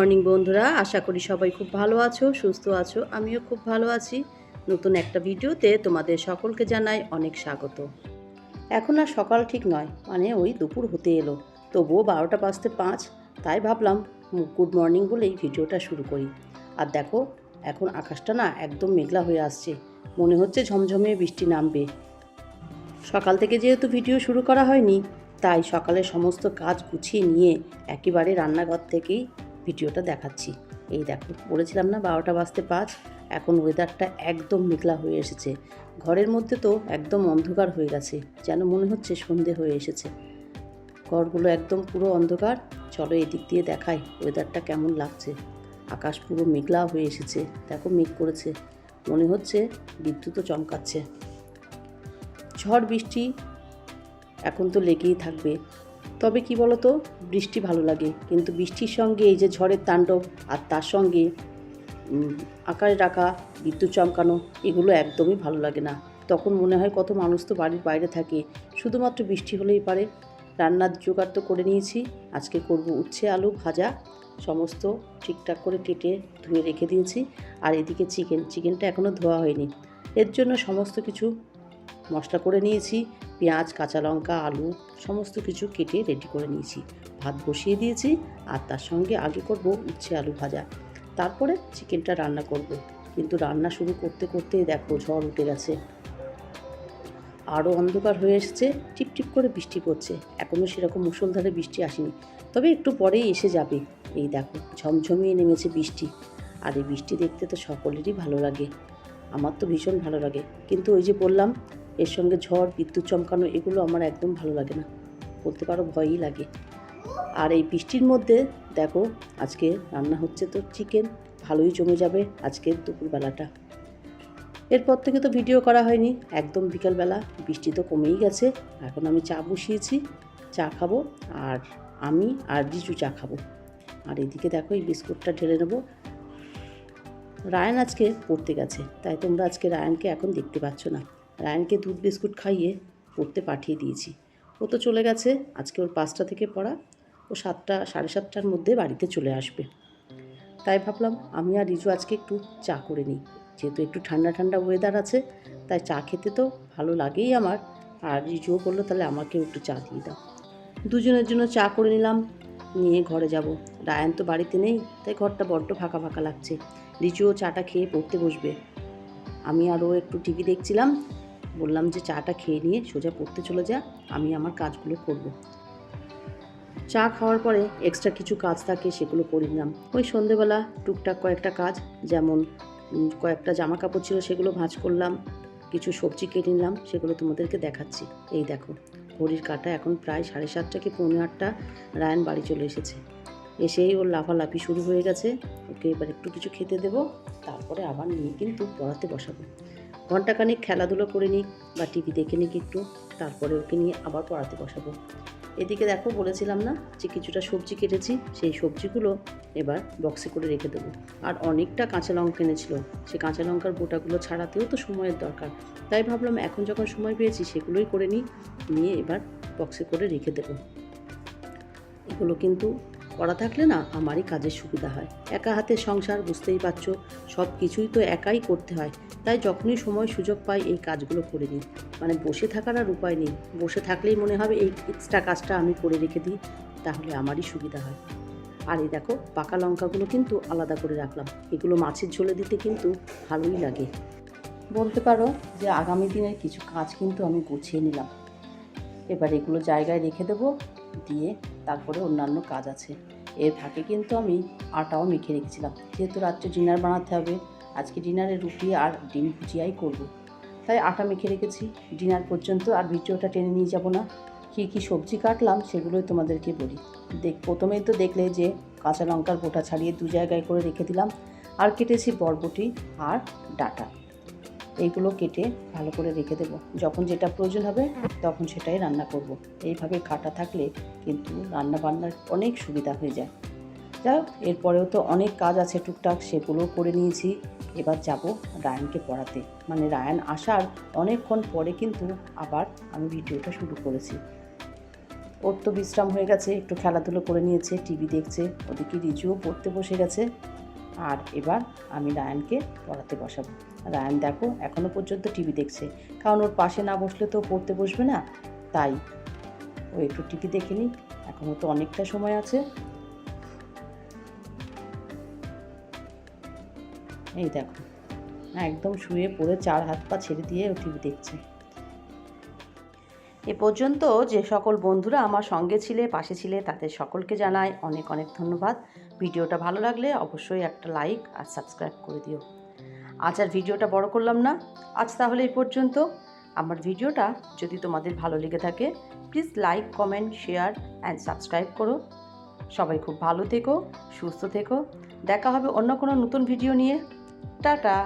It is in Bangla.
মর্নিং, বন্ধুরা। আশা করি সবাই খুব ভালো আছো, সুস্থ আছো। আমিও খুব ভালো আছি। নতুন একটা ভিডিওতে তোমাদের সকলকে জানাই অনেক স্বাগত। এখন আর সকাল ঠিক নয় মানে ওই দুপুর হতে এলো। তবুও বারোটা বাজতে পাঁচ, তাই ভাবলাম গুড মর্নিং বলেই ভিডিওটা শুরু করি। আর দেখো, এখন আকাশটা না একদম মেঘলা হয়ে আসছে। মনে হচ্ছে ঝমঝমে বৃষ্টি নামবে। সকাল থেকে যেহেতু ভিডিও শুরু করা হয়নি, তাই সকালে সমস্ত কাজ গুছিয়ে নিয়ে একেবারে রান্নাঘর থেকেই ভিডিওটা দেখাচ্ছি। এই দেখো বলেছিলাম না বারোটা বাজতে পাঁচ, এখন ওয়েদারটা একদম মেঘলা হয়ে এসেছে। ঘরের মধ্যে তো একদম অন্ধকার হয়ে গেছে, যেন মনে হচ্ছে সন্ধে হয়ে এসেছে। ঘরগুলো একদম পুরো অন্ধকার, চলো এদিক দিয়ে দেখাই ওয়েদারটা কেমন লাগছে। আকাশ পুরো মেঘলা হয়ে এসেছে, দেখো মেঘ করেছে, মনে হচ্ছে বিদ্যুৎও চমকাচ্ছে। ঝড় বৃষ্টি এখন তো লেগেই থাকবে তবে কি বলতো, বৃষ্টি ভালো লাগে। কিন্তু বৃষ্টির সঙ্গে এই যে ঝড়ের তাণ্ডব আর তার সঙ্গে আকাশ ডাকা, বিদ্যুৎ চমকানো, এগুলো একদমই ভালো লাগে না। তখন মনে হয় কত মানুষ তো বাড়ির বাইরে থাকে। শুধুমাত্র বৃষ্টি হলেই পারে। রান্নার জোগাড় তো করে নিয়েছি। আজকে করব উচ্ছে, আলু ভাজা। সমস্ত ঠিকঠাক করে কেটে ধুয়ে রেখে দিয়েছি। আর এদিকে চিকেন, চিকেনটা এখনও ধোয়া হয়নি। এর জন্য সমস্ত কিছু মশলা করে নিয়েছি, পেঁয়াজ, কাঁচা লঙ্কা, আলু, সমস্ত কিছু কেটে রেডি করে নিয়েছি। ভাত বসিয়ে দিয়েছি আর তার সঙ্গে আগে করব উচ্ছে আলু ভাজা। তারপরে চিকেনটা রান্না করব। কিন্তু রান্না শুরু করতে করতে দেখো ঝড় উঠে গেছে। আরও অন্ধকার হয়ে এসেছে, টিপটিপ করে বৃষ্টি পড়ছে। এখনও সেরকম মুষলধারে বৃষ্টি আসেনি। তবে একটু পরেই এসে যাবে। এই দেখো, ঝমঝমিয়ে নেমেছে বৃষ্টি। আর এই বৃষ্টি দেখতে তো সকলেরই ভালো লাগে। আমার তো ভীষণ ভালো লাগে। কিন্তু ওই যে বললাম এর সঙ্গে ঝড়, বিদ্যুৎ চমকানো এগুলো আমার একদম ভালো লাগে না। বলতে পারো ভয়ই লাগে। আর এই বৃষ্টির মধ্যে দেখো, আজকে রান্না হচ্ছে তো চিকেন, ভালোই জমে যাবে আজকের দুপুরবেলাটা। এরপর থেকে তো ভিডিও করা হয়নি, একদম বিকালবেলা, বৃষ্টি তো কমেই গেছে, এখন আমি চা বসিয়েছি, চা খাব আর আমি আর জিজু চা খাব। আর এদিকে দেখো এই বিস্কুটটা ঢেলে নেব। রায়ান আজকে পড়তে গেছে, তাই তোমরা আজকে রায়ানকে এখন দেখতে পাচ্ছ না। রায়ানকে দুধ বিস্কুট খাইয়ে পড়তে পাঠিয়ে দিয়েছি। ও তো চলে গেছে, আজকে ওর পাঁচটা থেকে পড়া। ও সাতটা, সাড়ে সাতটার মধ্যে বাড়িতে চলে আসবে। তাই ভাবলাম আমি আর রিজু আজকে একটু চা করে নিই। যেহেতু একটু ঠান্ডা ঠান্ডা ওয়েদার আছে, তাই চা খেতে তো ভালো লাগেই আমার। আর রিজুও বলল, তাহলে আমাকেও একটু চা দিয়ে দাও। দুজনের জন্য চা করে নিলাম, নিয়ে ঘরে যাব। রায়ান তো বাড়িতে নেই, তাই ঘরটা বড্ড ফাঁকা ফাঁকা লাগছে। রিজুও চাটা খেয়ে পড়তে বসবে। আমি আরও একটু টিভি দেখছিলাম বললাম যে চাটা খেয়ে নিয়ে সোজা পড়তে চলে যা, আমি আমার কাজগুলো করব। চা খাওয়ার পরে এক্সট্রা কিছু কাজ থাকে সেগুলো করে নিলাম। ওই সন্ধেবেলা টুকটাক কয়েকটা কাজ, যেমন কয়েকটা জামা কাপড় ছিল সেগুলো ভাঁজ করলাম, কিছু সবজি কেটে নিলাম, সেগুলো তোমাদেরকে দেখাচ্ছি। এই দেখো, ঘড়ির কাটা এখন প্রায় সাড়ে সাতটা কি পৌনে আটটা, রায়ন বাড়ি চলে এসেছে। এসেই ওর লাফালাফি শুরু হয়ে গেছে। ওকে এবার একটু কিছু খেতে দেবো, তারপরে আবার নিয়ে কিন্তু পড়াতে বসাবো। ঘন্টাখানিক খেলাধুলো করে নিক বা টিভি দেখে নিক একটু, তারপরে ওকে নিয়ে আবার পড়াতে বসাবো। এদিকে দেখো বলেছিলাম না যে কিছুটা সবজি কেটেছি, সেই সবজিগুলো এবার বক্সে করে রেখে দেবো। আর অনেকটা কাঁচা লঙ্কা এনেছিল, সে কাঁচা লঙ্কার বোটাগুলো ছাড়াতেও তো সময়ের দরকার। তাই ভাবলাম এখন যখন সময় পেয়েছি সেগুলোই করে নিই, নিয়ে এবার বক্সে করে রেখে দেবো। এগুলো কিন্তু করা থাকলে না আমারই কাজের সুবিধা হয়। একা হাতে সংসার, বুঝতেই পারছ সব কিছুই তো একাই করতে হয়। তাই যখনই সময়, সুযোগ পাই এই কাজগুলো করে নিই। মানে বসে থাকার আর উপায় নেই। বসে থাকলেই মনে হবে এই এক্সট্রা কাজটা আমি করে রেখে দিই, তাহলে আমারই সুবিধা হয়। আর এই দেখো, পাকা লঙ্কাগুলো কিন্তু আলাদা করে রাখলাম। এগুলো মাছের ঝোলে দিতে কিন্তু ভালোই লাগে। বলতে পারো যে আগামী দিনের কিছু কাজ কিন্তু আমি গুছিয়ে নিলাম। এবার এগুলো জায়গায় রেখে দেবো। দিয়ে তারপরে অন্যান্য কাজ আছে। এর ফাঁকে কিন্তু আমি আটাও মেখে রেখেছিলাম। যেহেতু রাত্রে ডিনার বানাতে হবে, আজকে ডিনারে রুটি আর ডিম ভুজিয়াই করব। তাই আটা মেখে রেখেছি। ডিনার পর্যন্ত আর ভিডিওটা টেনে নিয়ে যাব না। কী কী সবজি কাটলাম সেগুলোই তোমাদেরকে বলি। দেখ, প্রথমেই তো দেখলে যে কাঁচা লঙ্কার গোটা ছাড়িয়ে দু জায়গায় করে রেখে দিলাম। আর কেটেছি বরবটি আর ডাটা। এইগুলো কেটে ভালো করে রেখে দেবো। যখন যেটা প্রয়োজন হবে তখন সেটাই রান্না করব। এইভাবে কাটা থাকলে কিন্তু রান্না বান্নার অনেক সুবিধা হয়ে যায়। যাই এরপরেও তো অনেক কাজ আছে টুকটাক, সেগুলোও করে নিয়েছি। এবার যাব রায়ানকে পড়াতে। মানে রায়ান আসার অনেকক্ষণ পরে কিন্তু আবার আমি ভিডিওটা শুরু করেছি। ওর তো বিশ্রাম হয়ে গেছে, একটু খেলাধুলো করে নিয়েছে, টিভি দেখছে, ওদিকে রিজুও পড়তে বসে গেছে। আর এবার আমি রায়ানকে পড়াতে বসাবো। রায়ান দেখো এখনও পর্যন্ত টিভি দেখছে। কারণ ওর পাশে না বসলে তো পড়তে বসবে না। তাই ও একটু টিভি দেখে নিক। এখনও তো অনেকটা সময় আছে। এই দেখো, একদম শুয়ে পড়ে চার হাত পা ছেড়ে দিয়ে ও টিভি দেখছে। এ পর্যন্ত যে সকল বন্ধুরা আমার সঙ্গে ছিলে, পাশে ছিলে, তাদের সকলকে জানাই অনেক অনেক ধন্যবাদ। ভিডিওটা ভালো লাগলে অবশ্যই একটা লাইক আর সাবস্ক্রাইব করে দিও। আজ আর ভিডিওটা বড় করলাম না। আজ তাহলে এই পর্যন্ত। আমার ভিডিওটা যদি তোমাদের ভালো লেগে থাকে please like comment share and subscribe করো। সবাই খুব ভালো থেকো, সুস্থ থেকো। দেখা হবে অন্য কোনো নতুন ভিডিও নিয়ে। টাটা!